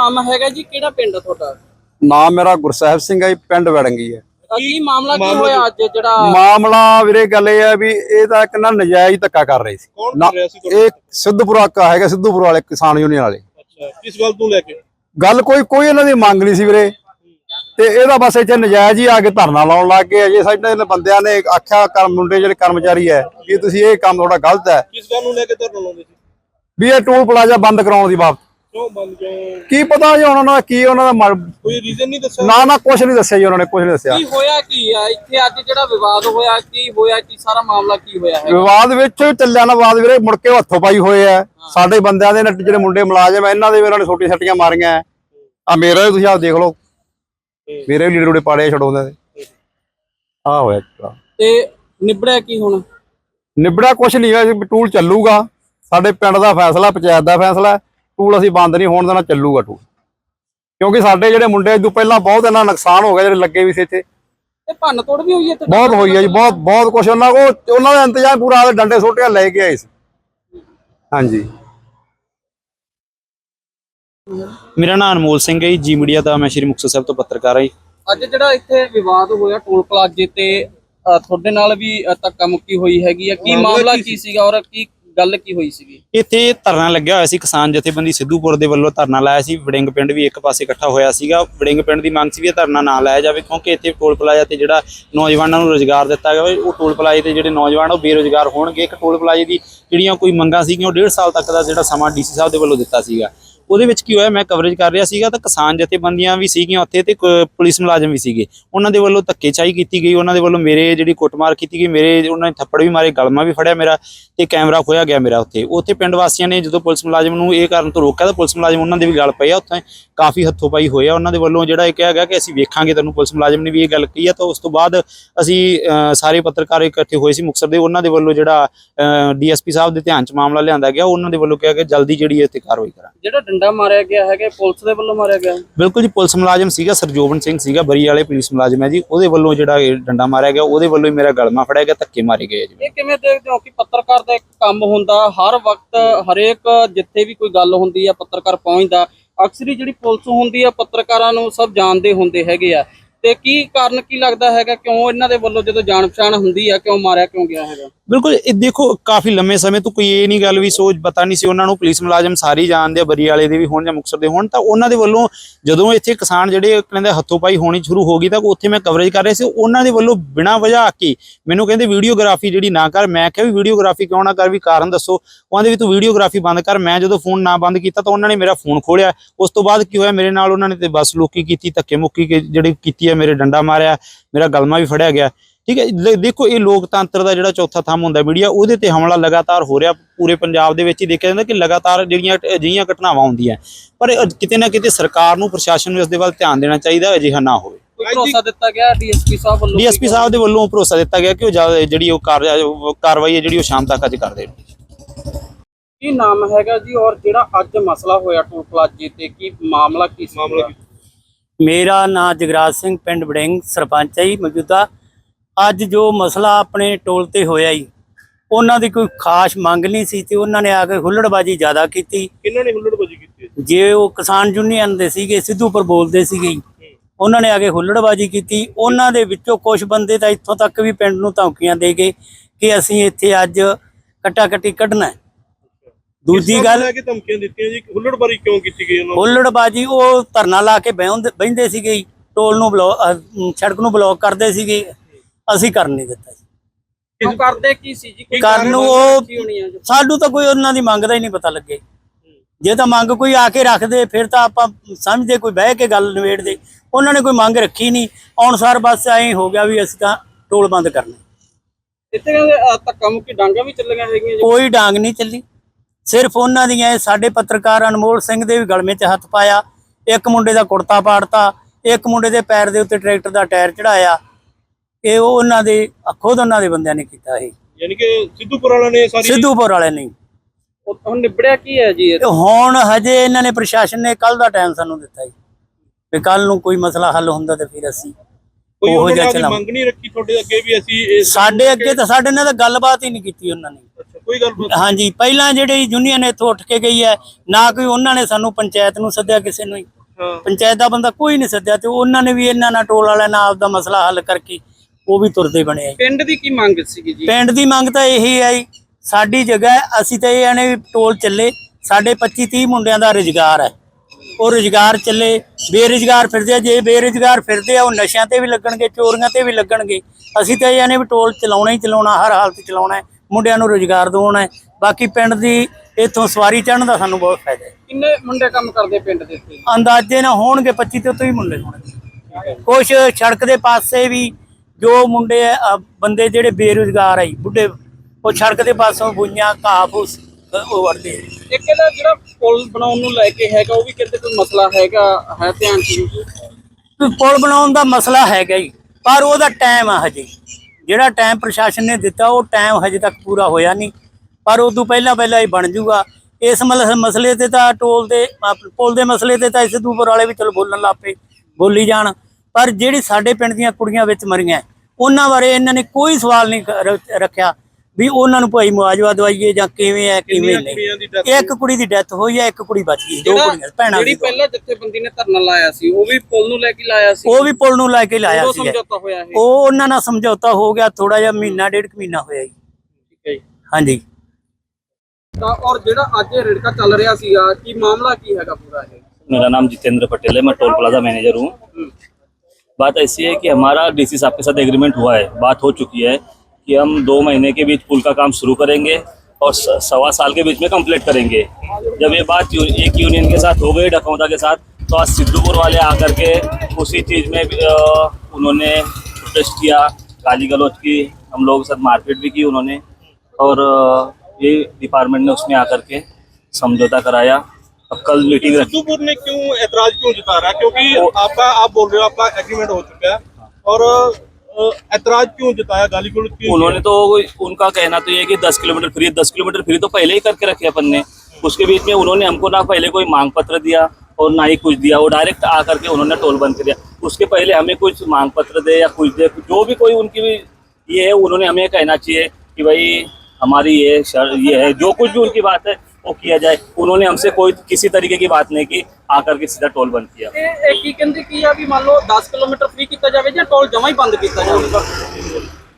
ਨਾਮ ਹੈਗਾ ਜੀ? ਕਿਹੜਾ ਪਿੰਡ ਆ ਤੁਹਾਡਾ? ਨਾਮ ਮੇਰਾ ਗੁਰਸਾਹਿਬ ਸਿੰਘ ਹੈ ਜੀ, ਪਿੰਡ ਵੜੰਗੀ ਹੈ। ਅਹ ਕੀ ਮਾਮਲਾ ਕੀ ਹੋਇਆ ਅੱਜ ਜਿਹੜਾ ਮਾਮਲਾ ਵੀਰੇ ਗੱਲ ਇਹ ਹੈ ਵੀ ਇਹ ਤਾਂ ਇੱਕ ਨਾ ਨਜਾਇਜ਼ ਧੱਕਾ ਕਰ ਰਹੇ ਸੀ। ਕੌਣ ਨਾ- ਕਰ ਰਿਹਾ ਸੀ ਤੁਹਾਡੇ? ਇਹ ਸਿੱਧਪੁਰਾ ਕਾ ਹੈਗਾ ਸਿੱਧੂਪੁਰ ਵਾਲੇ ਕਿਸਾਨ ਯੂਨੀਅਨ ਵਾਲੇ। ਅੱਛਾ ਕਿਸ ਗੱਲ ਤੋਂ ਲੈ ਕੇ? ਗੱਲ ਕੋਈ ਕੋਈ ਇਹਨਾਂ ਦੀ ਮੰਗ ਨਹੀਂ ਸੀ ਵੀਰੇ। ਤੇ ਇਹਦਾ ਬਸ ਇੱਥੇ ਨਜਾਇਜ਼ ਹੀ ਆ ਕੇ ਧਰਨਾ ਲਾਉਣ ਲੱਗ ਗਏ ਜੇ ਸਾਡੇ ਇਹਨਾਂ ਬੰਦਿਆਂ ਨੇ ਆਖਿਆ ਕਰ ਮੁੰਡੇ ਜਿਹੜੇ ਕਰਮਚਾਰੀ ਹੈ ਕਿ ਤੁਸੀਂ ਇਹ ਕੰਮ ਤੁਹਾਡਾ ਗਲਤ ਹੈ। ਕਿਸ ਗੱਲ ਨੂੰ ਲੈ ਕੇ ਧਰਨਾ ਲਾਉਂਦੇ ਸੀ? ਵੀ ਇਹ ਟੋਲ ਪਲਾਜ਼ਾ ਬੰਦ ਕਰਾਉਣ ਦੀ ਬਾਬਤ। ਕਿਉਂ ਬੰਦ ਕਿਉਂ ਕੀ ਪਤਾ ਜੀ ਉਹਨਾਂ ਦਾ ਕੀ ਉਹਨਾਂ ਦਾ ਮਰ- ਕੋਈ ਰੀਜ਼ਨ ਨਹੀਂ ਦੱਸਿਆ। ਨਾ ਨਾ ਕੁਝ ਨਹੀਂ ਦੱਸਿਆ ਜੀ ਉਹਨਾਂ ਨੇ ਕੁਝ ਨਹੀਂ ਦੱਸਿਆ। ਕੀ ਹੋਇਆ ਕੀ ਆ? ਇੱਥੇ ਅੱਜ ਜਿਹੜਾ ਵਿਵਾਦ ਹੋਇਆ ਕੀ ਹੋਇਆ ਕੀ ਸਾਰਾ ਮਾਮਲਾ ਕੀ ਹੋਇਆ ਹੈ ਵਿਵਾਦ ਵਿੱਚ ਚੱਲਿਆ ਨਾ ਵਿਵਾਦ ਵੀਰੇ ਮੁੜ ਕੇ ਹੱਥੋਂ ਪਾਈ ਹੋਏ ਆ। ਸਾਡੇ ਬੰਦਿਆਂ ਦੇ ਨਾਲ ਜਿਹੜੇ ਮੁੰਡੇ ਮੁਲਾਜ਼ਮ ਆ ਇਹਨਾਂ ਦੇ ਵੀ ਇਹਨਾਂ ਨੇ ਛੋਟੀ ਛੱਟੀਆਂ ਮਾਰੀਆਂ ਆ। ਮੇਰਾ ਵੀ ਤੁਸੀਂ ਆਪ ਦੇਖ ਲਓ। ਮੇਰੇ ਵੀ ਲੀੜੇ ਲੂੜੇ ਪਾੜੇ ਛਡਾਉਂਦੇ ਨੇ ਆ ਹੋਇਆ। ਤੇ ਨਿਬੜਿਆ ਕੀ ਹੁਣ? ਨਿਬੜਾ ਕੁਛ ਨਹੀਂ ਹੈ ਟੂਲ ਚੱਲੂਗਾ। ਸਾਡੇ ਪਿੰਡ ਦਾ ਫੈਸਲਾ ਪੰਚਾਇਤ ਦਾ ਫੈਸਲਾ। ਹੈ। ਟੂਲ ਅਸੀਂ ਬੰਦ ਨਹੀਂ ਹੋਣ ਦੇਣਾ ਚੱਲੂਗਾ ਟੂਲ। ਕਿਉਂਕਿ ਸਾਡੇ ਜਿਹੜੇ ਮੁੰਡੇ ਇਦੋਂ ਪਹਿਲਾਂ ਬਹੁਤ ਇਹਨਾਂ ਨੁਕਸਾਨ ਹੋ ਗਿਆ ਜਿਹੜੇ ਲੱਗੇ ਵੀ ਸੀ ਇੱਥੇ। ਤੇ ਭੰਨ ਤੋੜ ਵੀ ਹੋਈ ਹੈ ਇੱਥੇ? ਬਹੁਤ ਹੋਈ ਹੈ ਜੀ ਬਹੁਤ ਬਹੁਤ ਕੁਛ ਉਹਨਾਂ ਕੋ ਉਹਨਾਂ ਦਾ ਇੰਤਜ਼ਾਮ ਪੂਰਾ ਆ ਡੰਡੇ ਸੋਟਿਆ ਲੈ ਕੇ ਆਏ ਸੀ। ਹਾਂਜੀ। ਮੇਰਾ ਨਾਮ ਅਨਮੋਲ ਸਿੰਘ ਹੈ ਜੀ ਮੀਡੀਆ ਦਾ ਮੈਂ ਸ਼੍ਰੀ ਮੁਕਤਸਰ ਸਾਹਿਬ ਤੋਂ ਪੱਤਰਕਾਰ ਹਾਂ ਜੀ। ਅੱਜ ਜਿਹੜਾ ਇੱਥੇ ਵਿਵਾਦ ਹੋਇਆ ਟੋਲ ਪਲਾਜ਼ੇ ਤੇ ਤੁਹਾਡੇ ਨਾਲ ਵੀ ਧੱਕਾ ਮੁੱਕੀ ਹੋਈ ਹੈਗੀ ਆ। ਕੀ ਮਾਮਲਾ ਕੀ ਸੀਗਾ ਔਰ ਕੀ ਗੱਲ ਕੀ ਹੋਈ ਸੀਗੀ? ਇੱਥੇ ਧਰਨਾ ਲੱਗਿਆ ਹੋਇਆ ਸੀ ਕਿਸਾਨ ਜਥੇਬੰਦੀ ਸਿੱਧੂਪੁਰ ਦੇ ਵੱਲੋਂ ਧਰਨਾ ਲਾਇਆ ਸੀ। ਵੜਿੰਗ ਪਿੰਡ ਵੀ ਇੱਕ ਪਾਸੇ ਇਕੱਠਾ ਹੋਇਆ ਸੀਗਾ। ਵੜਿੰਗ ਪਿੰਡ ਦੀ ਮੰਗ ਸੀ ਵੀ ਇਹ ਧਰਨਾ ਨਾ ਲਾਇਆ ਜਾਵੇ ਕਿਉਂਕਿ ਇੱਥੇ ਟੋਲ ਪਲਾਜ਼ਾ ਤੇ ਜਿਹੜਾ ਨੌਜਵਾਨਾਂ ਨੂੰ ਰੋਜ਼ਗਾਰ ਦਿੱਤਾ ਗਿਆ ਉਹ ਟੋਲ ਪਲਾਜ਼ੇ ਤੇ ਜਿਹੜੇ ਨੌਜਵਾਨ ਉਹ ਬੇਰੋਜ਼ਗਾਰ ਹੋਣਗੇ। ਇੱਕ ਟੋਲ ਪਲਾਜ਼ੇ ਦੀ ਜਿਹੜੀਆਂ ਕੋਈ ਮੰਗਾਂ ਸੀਗੀਆਂ, ਉਹ ਡੇਢ ਸਾਲ ਤੱਕ ਦਾ ਜਿਹੜਾ ਸਮਾਂ ਡੀਸੀ ਸਾਹਿਬ ਦੇ ਵੱਲੋਂ ਦਿੱਤਾ ਸੀਗਾ। ਉਹਦੇ ਵਿੱਚ ਕੀ ਹੋਇਆ ਮੈਂ ਕਵਰੇਜ ਕਰ ਰਿਹਾ ਸੀਗਾ ਤਾਂ ਕਿਸਾਨ ਜਥੇਬੰਦੀਆਂ ਵੀ ਸੀਗੀਆਂ ਉੱਥੇ ਤੇ ਪੁਲਿਸ ਮੁਲਾਜ਼ਮ ਵੀ ਸੀਗੇ। ਉਹਨਾਂ ਦੇ ਵੱਲੋਂ ਧੱਕੇਸ਼ਾਹੀ ਕੀਤੀ ਗਈ ਉਹਨਾਂ ਦੇ ਵੱਲੋਂ ਮੇਰੇ ਜਿਹੜੀ ਕੁੱਟਮਾਰ ਕੀਤੀ ਗਈ ਮੇਰੇ ਉਹਨਾਂ ਨੇ ਥੱਪੜ ਵੀ ਮਾਰੇ ਗਲਮਾ ਵੀ ਫੜਿਆ ਮੇਰਾ ਤੇ ਕੈਮਰਾ ਖੋਇਆ ਗਿਆ ਮੇਰਾ ਉੱਥੇ। ਉੱਥੇ ਪਿੰਡ ਵਾਸੀਆਂ ਨੇ ਜਦੋਂ ਪੁਲਿਸ ਮੁਲਾਜ਼ਮ ਨੂੰ ਇਹ ਕਰਨ ਤੋਂ ਰੋਕਿਆ ਤਾਂ ਪੁਲਿਸ ਮੁਲਾਜ਼ਮ ਉਹਨਾਂ ਦੇ ਵੀ ਗੱਲ ਪਏ ਆ ਉੱਥੇ ਕਾਫੀ ਹੱਥੋਂ ਪਾਈ ਹੋਇਆ ਉਹਨਾਂ ਦੇ ਵੱਲੋਂ ਜਿਹੜਾ ਇਹ ਕਿਹਾ ਗਿਆ ਕਿ ਅਸੀਂ ਵੇਖਾਂਗੇ ਤੁਹਾਨੂੰ ਪੁਲਿਸ ਮੁਲਾਜ਼ਮ ਨੇ ਵੀ ਇਹ ਗੱਲ ਕਹੀ ਆ ਤਾਂ ਉਸ ਤੋਂ ਬਾਅਦ ਅਸੀਂ ਅ, ਸਾਰੇ ਪੱਤਰਕਾਰ ਇਕੱਠੇ ਹੋਏ ਸੀ ਮੁਕਤਸਰ ਦੇ। ਉਹਨਾਂ ਦੇ ਵੱਲੋਂ ਜਿਹੜਾ ਡੀਐਸਪੀ ਸਾਹਿਬ ਦੇ ਧਿਆਨ 'ਚ ਮਾਮਲਾ ਲਿਆਂਦਾ ਗਿਆ। ਉਹਨਾਂ ਦੇ ਵੱਲੋਂ ਕਿਹਾ ਗਿਆ ਜਲਦੀ ਜਿਹੜੀ ਇਹ ਤੇ ਕਾਰਵਾਈ ਕਰਾਂ ਜਿਹੜਾ ਡੰਡਾ ਮਾਰਿਆ ਗਿਆ ਹੈਗਾ ਪੁਲਿਸ ਦੇ ਵੱਲੋਂ ਮਾਰਿਆ ਗਿਆ? ਬਿਲਕੁਲ ਜੀ ਪੁਲਿਸ ਮੁਲਾਜ਼ਮ ਸੀਗਾ ਸਰਜੋਬਨ ਸਿੰਘ ਸੀਗਾ ਬਰੀ ਵਾਲੇ ਪੁਲਿਸ ਮੁਲਾਜ਼ਮ ਹੈ ਜੀ। ਉਹਦੇ ਵੱਲੋਂ ਜਿਹੜਾ ਇਹ ਡੰਡਾ ਮਾਰਿਆ ਗਿਆ ਉਹਦੇ ਵੱਲੋਂ ਹੀ ਮੇਰਾ ਗਲਮਾ ਫੜਿਆ ਗਿਆ ਧੱਕੇ ਮਾਰੇ ਗਏ ਜੀ। ਇਹ ਕਿਵੇਂ ਦੇਖਦੇ ਹੋ ਕਿ ਪੱਤਰਕਾਰ ਦਾ ਇੱਕ ਕੰਮ ਹੁੰਦਾ ਹਰ ਵਕਤ ਹਰੇਕ ਜਿੱਥੇ ਵੀ ਕੋਈ ਗੱਲ ਹੁੰਦੀ ਆ ਪੱਤਰਕਾਰ ਪਹੁੰਚਦਾ ਅਕਸਰ ਹੀ ਜਿਹੜੀ ਪੁਲਿਸ ਹੁੰਦੀ ਆ ਪੱਤਰਕਾਰਾਂ ਨੂੰ ਸਭ ਜਾਣਦੇ ਹੁੰਦੇ ਹੈਗੇ ਆ। ਤੇ ਕੀ ਕਾਰਨ, ਕੀ ਲੱਗਦਾ ਹੈਗਾ? ਕਿਉਂ ਇਹਨਾਂ ਦੇ ਵੱਲੋਂ ਜਦੋਂ ਜਾਣ ਪਛਾਣ ਹੁੰਦੀ ਆ, ਕਿਉਂ ਮਾਰਿਆ, ਕਿਉਂ ਗਿਆ ਹੈਗਾ? ਬਿਲਕੁਲ, ਇਹ ਦੇਖੋ, ਕਾਫੀ ਲੰਮੇ ਸਮੇਂ ਤੋਂ ਕੋਈ ਇਹ ਨਹੀਂ ਗੱਲ ਵੀ ਸੋਚ, ਪਤਾ ਨਹੀਂ ਸੀ ਉਹਨਾਂ ਨੂੰ ਪੁਲਿਸ ਮੁਲਾਜ਼ਮ ਸਾਰੇ ਜਾਣਦੇ ਆ ਬਰੀ ਵਾਲੇ ਦੇ ਵੀ ਹੋਣ ਜਾਂ ਮੁਕਤਸਰ ਦੇ ਹੋਣ, ਤਾਂ ਉਹਨਾਂ ਦੇ ਵੱਲੋਂ ਜਦੋਂ ਇੱਥੇ ਕਿਸਾਨ ਜਿਹੜੇ ਕਹਿੰਦੇ ਹੱਥੋਂ ਪਾਈ ਹੋਣੀ ਸ਼ੁਰੂ ਹੋ ਗਈ, ਤਾਂ ਉੱਥੇ ਮੈਂ ਕਵਰੇਜ ਕਰ ਰਿਹਾ ਸੀ, ਉਹਨਾਂ ਦੇ ਵੱਲੋਂ ਬਿਨਾਂ ਵਜ੍ਹਾ ਕੇ ਮੈਨੂੰ ਕਹਿੰਦੇ ਵੀਡੀਓਗ੍ਰਾਫੀ ਜਿਹੜੀ ਨਾ ਕਰ, ਮੈਂ ਕਿਹਾ ਵੀ ਵੀਡੀਓਗ੍ਰਾਫੀ ਕਿਉਂ ਨਾ ਕਰ, ਵੀ ਕਾਰਨ ਦੱਸੋ। ਉਹ ਕਹਿੰਦੇ ਵੀ ਤੂੰ ਵੀਡੀਓਗ੍ਰਾਫੀ ਬੰਦ ਕਰ, ਮੈਂ ਜਦੋਂ ਫੋਨ ਨਾ ਬੰਦ ਕੀਤਾ ਤਾਂ ਉਹਨਾਂ ਨੇ ਮੇਰਾ ਫੋਨ ਖੋਲਿਆ ਉਸ ਤੋਂ ਬਾਅਦ ਕੀ ਹੋਇਆ, ਮੇਰੇ ਨਾਲ ਉਹਨਾਂ ਨੇ ਤੇ ਬਸ ਲੋਕੀ ਕੀਤੀ ਧੱਕੇ ਮੁੱਕੀ ਜਿਹੜੀ ਕੀਤੀ ਹੈ ਮੇਰੇ ਡੰਡਾ ਮਾਰਿਆ ਮੇਰਾ ਗਲਮਾ ਵੀ ਫੜਿਆ ਗਿਆ। ਠੀਕ ਹੈ ਦੇਖੋ ਇਹ ਲੋਕਤੰਤਰ ਦਾ ਜਿਹੜਾ ਚੌਥਾ ਥੰਮ ਹੁੰਦਾ ਮੀਡੀਆ ਉਹਦੇ ਤੇ ਹਮਲਾ ਲਗਾਤਾਰ ਹੋ ਰਿਹਾ ਪੂਰੇ ਪੰਜਾਬ ਦੇ ਵਿੱਚ ਹੀ ਦੇਖਿਆ ਜਾਂਦਾ ਕਿ ਲਗਾਤਾਰ ਜਿਹੜੀਆਂ ਅਜਿਹੀਆਂ ਘਟਨਾਵਾਂ ਹੁੰਦੀਆਂ। ਪਰ ਕਿਤੇ ਨਾ ਕਿਤੇ ਸਰਕਾਰ ਨੂੰ ਪ੍ਰਸ਼ਾਸਨ ਨੂੰ ਇਸ ਦੇ ਵੱਲ ਧਿਆਨ ਦੇਣਾ ਚਾਹੀਦਾ ਅਜਿਹਾ ਨਾ ਹੋਵੇ। ਭਰੋਸਾ ਦਿੱਤਾ ਗਿਆ ਡੀਐਸਪੀ ਸਾਹਿਬ ਵੱਲੋਂ? ਡੀਐਸਪੀ ਸਾਹਿਬ ਦੇ ਵੱਲੋਂ ਭਰੋਸਾ ਦਿੱਤਾ ਗਿਆ ਕਿ ਉਹ ਜਿਹੜੀ ਉਹ ਕਾਰ- ਉਹ ਕਾਰਵਾਈ ਹੈ ਜਿਹੜੀ ਉਹ ਸ਼ਾਮ ਤੱਕ ਅੱਜ ਕਰ ਦੇਣਗੇ। ਕੀ ਨਾਮ ਹੈਗਾ ਜੀ? ਔਰ ਜਿਹੜਾ ਅੱਜ ਮਸਲਾ ਹੋਇਆ ਟੋਲ ਪਲਾਜ਼ੇ ਤੇ ਕੀ ਮਾਮਲਾ ਕੀ ਸੀ? ਮਾਮਲਾ ਕੀ? ਮੇਰਾ ਨਾਮ ਜਗਰਾਜ ਸਿੰਘ ਪਿੰਡ ਵੜਿੰਗ ਸਰਪੰਚ ਹੈ ਜੀ ਮੌਜੂਦਾ ਅੱਜ ਜੋ ਮਸਲਾ ਆਪਣੇ ਟੋਲ ਤੇ ਹੋਇਆ ਜੀ ਉਹਨਾਂ ਦੀ ਕੋਈ ਖਾਸ ਮੰਗ ਨਹੀਂ ਸੀ ਤੇ ਉਹਨਾਂ ਨੇ ਆ ਕੇ ਹੁੱਲੜਬਾਜੀ ਜ਼ਿਆਦਾ ਕੀਤੀ ਕਿਹਨਾਂ ਨੇ ਹੁੱਲੜਬਾਜੀ ਕੀਤੀ? ਜੇ ਉਹ ਕਿਸਾਨ ਯੂਨੀਅਨ ਦੇ ਸੀਗੇ ਸਿੱਧੂਪੁਰ ਬੋਲਦੇ ਸੀਗੇ ਜੀ, ਉਹਨਾਂ ਨੇ ਆ ਕੇ ਹੁੱਲੜਬਾਜੀ ਕੀਤੀ ਉਹਨਾਂ ਦੇ ਵਿੱਚੋਂ ਕੁਝ ਬੰਦੇ ਤਾਂ ਇੱਥੋਂ ਤੱਕ ਵੀ ਪਿੰਡ ਨੂੰ ਧਮਕੀਆਂ ਦੇ ਗਏ ਕਿ ਅਸੀਂ ਇੱਥੇ ਅੱਜ ਕੱਟਾ ਕੱਟੀ ਕੱਢਣਾ ਹੈ। ਦੂਜੀ ਗੱਲ ਕੇ ਧਮਕੀਆਂ ਦਿੱਤੀਆਂ ਜੀ ਹੁੱਲੜਬਾਜੀ ਕਿਉਂ ਕੀਤੀ ਗਈ ਉਹਨਾਂ ਨੂੰ? ਹੁੱਲੜਬਾਜੀ ਉਹ ਧਰਨਾ ਲਾ ਕੇ ਬਹਿੰਦੇ ਸੀਗੇ ਜੀ, ਟੋਲ ਨੂੰ ਬਲੌਕ ਸੜਕ ਨੂੰ ਬਲੌਕ ਕਰਦੇ ਸੀਗੇ ਅਸੀਂ ਕਰਨ ਨਹੀਂ ਦਿੱਤਾ ਜੀ। ਕਿਉਂ ਕਰਦੇ ਕੀ ਸੀ ਜੀ? ਕੋਈ ਕਰਨ ਨੂੰ ਉਹ? ਸਾਨੂੰ ਤਾਂ ਕੋਈ ਉਹਨਾਂ ਦੀ ਮੰਗ ਦਾ ਹੀ ਨਹੀਂ ਪਤਾ ਲੱਗੇ। ਜੇ ਤਾਂ ਮੰਗ ਕੋਈ ਆ ਕੇ ਰੱਖਦੇ ਫਿਰ ਤਾਂ ਆਪਾਂ ਸਮਝਦੇ ਕੋਈ ਬਹਿ ਕੇ ਗੱਲ ਨਿਬੇੜਦੇ। ਉਹਨਾਂ ਨੇ ਕੋਈ ਮੰਗ ਰੱਖੀ ਨਹੀਂ। ਅਨੁਸਾਰ ਬਸ ਐਂ ਹੋ ਗਿਆ ਵੀ ਅਸੀਂ ਤਾਂ ਟੋਲ ਬੰਦ ਕਰਨਾ। ਇੱਥੇ ਕਹਿੰਦੇ ਧੱਕਾ ਮੁੱਕੀ ਡਾਂਗਾ ਵੀ ਚੱਲੀਆਂ ਹੈਗੀਆਂ ਜੀ। ਕੋਈ ਡਾਂਗ ਨਹੀਂ ਚੱਲੀ। ਸਿਰਫ ਉਹਨਾਂ ਦੀਆਂ ਇਹ ਸਾਡੇ ਪੱਤਰਕਾਰ ਅਨਮੋਲ ਸਿੰਘ ਦੇ ਵੀ ਗਲਮੇ 'ਚ ਹੱਥ ਪਾਇਆ ਇੱਕ ਮੁੰਡੇ ਦਾ ਕੁੜਤਾ ਪਾੜਤਾ ਇੱਕ ਮੁੰਡੇ ਦੇ ਪੈਰ ਦੇ ਉੱਤੇ ਟਰੈਕਟਰ ਦਾ ਟਾਇਰ ਚੜਾਇਆ ਇਹ ਉਹ ਉਹਨਾਂ ਦੇ ਖੁਦ ਉਹਨਾਂ ਦੇ ਬੰਦਿਆਂ ਨੇ ਕੀਤਾ ਇਹ। ਯਾਨੀ ਕਿ ਸਿੱਧੂਪੁਰ ਵਾਲਿਆਂ ਨੇ ਸਾਰੀ ਸਿੱਧੂਪੁਰ ਵਾਲੇ ਨਹੀਂ ਉਹ- ਹੁਣ ਨਿਬੜਿਆ ਕੀ ਹੈ ਜੀ ਹੁਣ ਹਜੇ ਇਹਨਾਂ ਨੇ ਪ੍ਰਸ਼ਾਸਨ ਨੇ ਕੱਲ ਦਾ ਟਾਈਮ ਸਾਨੂੰ ਦਿੱਤਾ ਜੀ। ਵੀ ਕੱਲ ਨੂੰ ਕੋਈ ਮਸਲਾ ਹੱਲ ਹੁੰਦਾ ਤੇ ਫਿਰ ਅਸੀਂ ਕੋਈ ਉਹੋ ਉਹਨਾਂ ਜਿਹਾ ਚਲਾਵਾਂ। ਮੰਗ ਨਹੀਂ ਰੱਖੀ ਤੁਹਾਡੇ ਅੱਗੇ ਵੀ ਅਸੀਂ ਇਸ ਸਾਡੇ ਅੱਗੇ ਤਾਂ ਸਾਡੇ ਨਾਲ ਤਾਂ ਗੱਲਬਾਤ ਹੀ ਨਹੀਂ ਕੀਤੀ ਉਹਨਾਂ ਨੇ। ਅੱਛਾ, ਕੋਈ ਗੱਲਬਾਤ ਹਾਂਜੀ ਪਹਿਲਾਂ ਜਿਹੜੀ ਯੂਨੀਅਨ ਇੱਥੋਂ ਉੱਠ ਕੇ ਗਈ ਹੈ ਨਾ ਕੋਈ ਉਹਨਾਂ ਨੇ ਸਾਨੂੰ ਪੰਚਾਇਤ ਨੂੰ ਸੱਦਿਆ ਕਿਸੇ ਨੂੰ ਹੀ। ਹਾਂ। ਪੰਚਾਇਤ ਦਾ ਬੰਦਾ ਕੋਈ ਨਹੀਂ ਸੱਦਿਆ ਤੇ ਉਹਨਾਂ ਨੇ ਵੀ ਇਹਨਾਂ ਨਾਲ ਟੋਲ ਵਾਲਿਆਂ ਨਾਲ ਆਪਦਾ ਮਸਲਾ ਹੱਲ ਕਰਕੇ ਉਹ ਵੀ ਤੁਰਦੇ ਬਣੇ ਆ ਜੀ। ਪਿੰਡ ਦੀ ਕੀ ਮੰਗ ਸੀਗੀ ਜੀ? ਪਿੰਡ ਦੀ ਮੰਗ ਤਾਂ ਇਹੀ ਹੈ ਜੀ, ਸਾਡੀ ਜਗ੍ਹਾ ਹੈ, ਅਸੀਂ ਤਾਂ ਇਹ ਆਨੇ ਵੀ ਟੋਲ ਚੱਲੇ ਸਾਡੇ 25 30 ਮੁੰਡਿਆਂ ਦਾ ਰੁਜ਼ਗਾਰ ਹੈ। ਉਹ ਰੁਜ਼ਗਾਰ ਚੱਲੇ ਬੇਰੁਜ਼ਗਾਰ ਫਿਰਦੇ ਆ ਜੇ ਬੇਰੁਜ਼ਗਾਰ ਫਿਰਦੇ ਆ ਉਹ ਨਸ਼ਿਆਂ ਤੇ ਵੀ ਲੱਗਣਗੇ ਚੋਰੀਆਂ ਤੇ ਵੀ ਲੱਗਣਗੇ। ਅਸੀਂ ਤਾਂ ਇਹ ਆਨੇ ਵੀ ਟੋਲ ਚਲਾਉਣਾ ਹੀ ਚਲਾਉਣਾ ਹਰ ਹਾਲਤ ਚਲਾਉਣਾ ਹੈ ਮੁੰਡਿਆਂ ਨੂੰ ਰੁਜ਼ਗਾਰ ਦਿਵਾਉਣਾ ਹੈ। ਬਾਕੀ ਪਿੰਡ ਦੀ ਇੱਥੋਂ ਸਵਾਰੀ ਚੜਨ ਦਾ ਸਾਨੂੰ ਬਹੁਤ ਫਾਇਦਾ ਹੈ। ਕਿੰਨੇ ਮੁੰਡੇ ਕੰਮ ਕਰਦੇ ਪਿੰਡ ਦੇ ਇੱਥੇ? ਅੰਦਾਜ਼ੇ ਨਾਲ ਹੋਣਗੇ 25 ਤੋਂ 30 ਮੁੰਡੇ ਹੋਣਗੇ। ਕੁਛ ਸੜਕ ਦੇ ਪਾਸੇ ਵੀ ਜੋ ਮੁੰਡੇ ਬੰਦੇ ਜਿਹੜੇ ਬੇਰੁਜ਼ਗਾਰ ਆਈ ਬੁੱਢੇ ਉਹ ਸੜਕ ਦੇ ਪਾਸੋਂ ਬੁਈਆਂ ਘਾਹ ਫੂਸ ਉਹ ਵੜਦੇ ਆ। ਇੱਕ ਇਹਦਾ ਜਿਹੜਾ ਪੁਲ ਬਣਾਉਣ ਨੂੰ ਲੈ ਕੇ ਹੈਗਾ ਉਹ ਵੀ ਕਹਿੰਦੇ ਕੋਈ ਮਸਲਾ ਹੈਗਾ ਹੈ ਧਿਆਨ ਚ ਜੀ ਵੀ ਪੁਲ ਬਣਾਉਣ ਦਾ ਮਸਲਾ ਹੈਗਾ ਹੀ ਪਰ ਉਹਦਾ ਟਾਈਮ ਆ ਹਜੇ। ਜਿਹੜਾ ਟਾਈਮ ਪ੍ਰਸ਼ਾਸਨ ਨੇ ਦਿੱਤਾ ਉਹ ਟਾਈਮ ਹਜੇ ਤੱਕ ਪੂਰਾ ਹੋਇਆ ਨਹੀਂ। ਪਰ ਉਦੋਂ ਪਹਿਲਾਂ ਪਹਿਲਾਂ ਹੀ ਬਣ ਜੂਗਾ। ਇਸ ਮਲ- ਮਸਲੇ ਤੇ ਤਾਂ ਟੋਲ ਦੇ ਆਪ- ਪੁਲ ਦੇ ਮਸਲੇ ਤੇ ਤਾਂ ਸਿੱਧੂਪੁਰ ਵਾਲੇ ਵੀ ਚਲੋ ਬੋਲਣ ਲੱਪੇ ਬੋਲੀ ਜਾਣ। ਪਰ ਜਿਹੜੀ ਸਾਡੇ ਪਿੰਡ ਦੀਆਂ ਕੁੜੀਆਂ ਵਿੱਚ ਮਰੀਆਂ ਉਹਨਾਂ ਬਾਰੇ ਇਹਨਾਂ ਨੇ ਕੋਈ ਸਵਾਲ ਨਹੀਂ ਕ- ਰ- ਰੱਖਿਆ। ਵੀ ਉਹਨਾਂ ਨੂੰ ਭਾਈ ਮੁਆਵਜ਼ਾ ਦਵਾਈਏ ਜਾਂ ਕਿਵੇਂ ਹੈ ਕਿਵੇਂ ਕਿੰਨੀਆਂ ਨਹੀਂ ਕੁੜੀਆਂ ਦੀ death ਇੱਕ ਕੁੜੀ ਦੀ ਡੈਥ ਹੋਈ ਹੈ ਇੱਕ ਕੁੜੀ ਬਚ ਗਈ ਦੋ ਜਿਹੜਾ- ਕੁੜੀਆਂ ਭੈਣਾਂ ਜਿਹੜੀ ਦੀ ਦੋ। ਪਹਿਲਾਂ ਜਥੇਬੰਦੀ ਨੇ ਧਰਨਾ ਲਾਇਆ ਸੀ ਉਹ ਵੀ ਪੁਲ ਨੂੰ ਲੈ ਕੇ ਲਾਇਆ ਸੀ ਉਹ ਵੀ ਪੁਲ ਨੂੰ ਲੈ ਕੇ ਲਾਇਆ ਉਦੋਂ ਸੀ ਸਮਝੌਤਾ ਹੋਇਆ ਇਹ ਉਹ ਉਹਨਾਂ ਨਾਲ ਸਮਝੌਤਾ ਹੋ ਗਿਆ ਥੋੜਾ ਜਿਹਾ ਮਹੀਨਾ ਡੇਢ ਕੁ ਮਹੀਨਾ ਹੋਇਆ ਜੀ ਠੀਕ ਹੈ ਜੀ ਹਾਂਜੀ ਤਾਂ ਔਰ ਜਿਹੜਾ ਅੱਜ ਇਹ ਰਿੜਕਾ ਚੱਲ ਰਿਹਾ ਸੀਗਾ ਕੀ ਮਾਮਲਾ ਕੀ ਹੈਗਾ ਪੂਰਾ ਇਹ मेरा नाम जितेंद्र पटेल है मैं टोल प्लाजा मैनेजर हूँ बात ऐसी है कि हमारा डीसी साहब के साथ एग्रीमेंट हुआ है बात हो चुकी है कि हम दो महीने के बीच पुल का काम शुरू करेंगे और सवा साल के बीच में कंप्लीट करेंगे। जब ये बात एक यूनियन के साथ हो गई डकौदा के साथ तो आज सिद्धूपुर वाले आकर के उसी चीज़ में उन्होंने प्रोटेस्ट किया गाली गलौज की हम लोगों के साथ मारपीट भी की उन्होंने और ये डिपार्टमेंट ने उसमें आकर के समझौता कराया। अब कल मीटिंग सिद्धूपुर ने क्यों ऐतराज क्यों जता रहा है क्योंकि आपका आप बोल रहे हो आपका एग्रीमेंट हो चुका है और ऐतराज क्यों जताया? गाली क्यों उन्होंने तो उनका कहना तो ये कि 10 किलोमीटर फ्री 10 किलोमीटर फ्री तो पहले ही करके रखे अपन ने। उसके बीच में उन्होंने हमको ना पहले कोई मांग पत्र दिया और ना ही कुछ दिया। वो डायरेक्ट आकर के उन्होंने टोल बंद कर दिया। उसके पहले हमें कुछ मांग पत्र दे या कुछ दे जो भी कोई उनकी भी ये है उन्होंने हमें कहना चाहिए कि भाई हमारी ये शर, ये है। जो कुछ भी उनकी बात है वो किया जाए। उन्होंने हमसे कोई किसी तरीके की बात नहीं की। आकर के सीधा टोल बंद किया ਇਹ ਇਹ ਕੀ ਕਹਿੰਦੇ ਕੀ ਆ ਵੀ ਮੰਨ ਲਓ 10 ਕਿਲੋਮੀਟਰ ਫ੍ਰੀ ਕੀਤਾ ਜਾਵੇ ਜਾਂ ਟੋਲ ਜਮਾ ਹੀ ਬੰਦ ਕੀਤਾ ਜਾਵੇ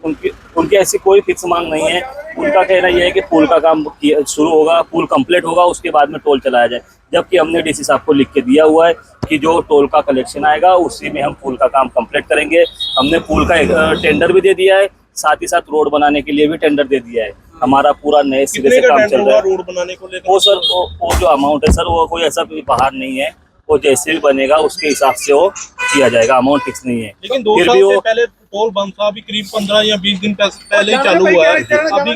उनकी उनकी ऐसी कोई फिक्स मांग नहीं है उनका कहना यह है कि पुल का काम किया- शुरू होगा पुल कंप्लीट होगा उसके बाद में टोल चलाया जाए जबकि हमने डीसी साहब को लिख के दिया हुआ है कि जो टोल का कलेक्शन आएगा उसी में हम पुल का काम कंप्लीट करेंगे हमने पुल का एक, अ, टेंडर भी दे दिया है साथ ही साथ रोड बनाने के लिए भी टेंडर दे दिया है हमारा पूरा नए सिरे से काम चल रहा है। रोड बनाने को लेकर? वो सर वो, वो जो अमाउंट है सर वो कोई ऐसा कोई बाहर नहीं है। वो जैसे भी बनेगा उसके हिसाब से वो किया जाएगा। अमाउंट फिक्स नहीं है। लेकिन दो फिर साल से वो पहले टोल बंद था अभी करीब पंद्रह या बीस दिन पहले ही चालू हुआ है। अभी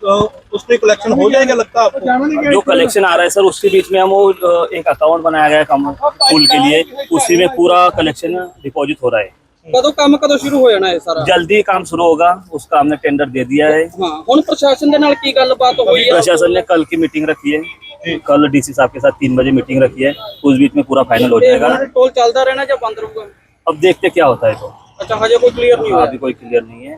तो उसमें कलेक्शन हो जाएगा लगता है आपको? जो कलेक्शन आ रहा है सर उसके बीच में हम वो एक अकाउंट बनाया गया है कम पुल के लिए। उसी में पूरा कलेक्शन डिपॉजिट हो रहा है। ਕਦੋਂ ਕੰਮ ਕਦੋਂ ਸ਼ੁਰੂ ਹੋ ਜਾਣਾ ਇਹ ਸਾਰਾ जल्दी काम शुरू होगा उस काम ने टेंडर दे दिया है ਹਾਂ ਹੁਣ ਪ੍ਰਸ਼ਾਸਨ ਦੇ ਨਾਲ ਕੀ ਗੱਲਬਾਤ ਹੋਈ ਹੈ प्रशासन ने कल की मीटिंग रखी है कल डीसी साहब के साथ तीन बजे मीटिंग रखी है उस बीच में पूरा फाइनल हो ਇਹ जाएगा ਹੁਣ ਟੋਲ ਚੱਲਦਾ ਰਹਿਣਾ ਜਾਂ ਬੰਦ ਰਹੂਗਾ अब देखते क्या होता है तो अच्छा हजे कोई क्लियर नहीं हुआ अभी कोई क्लियर नहीं है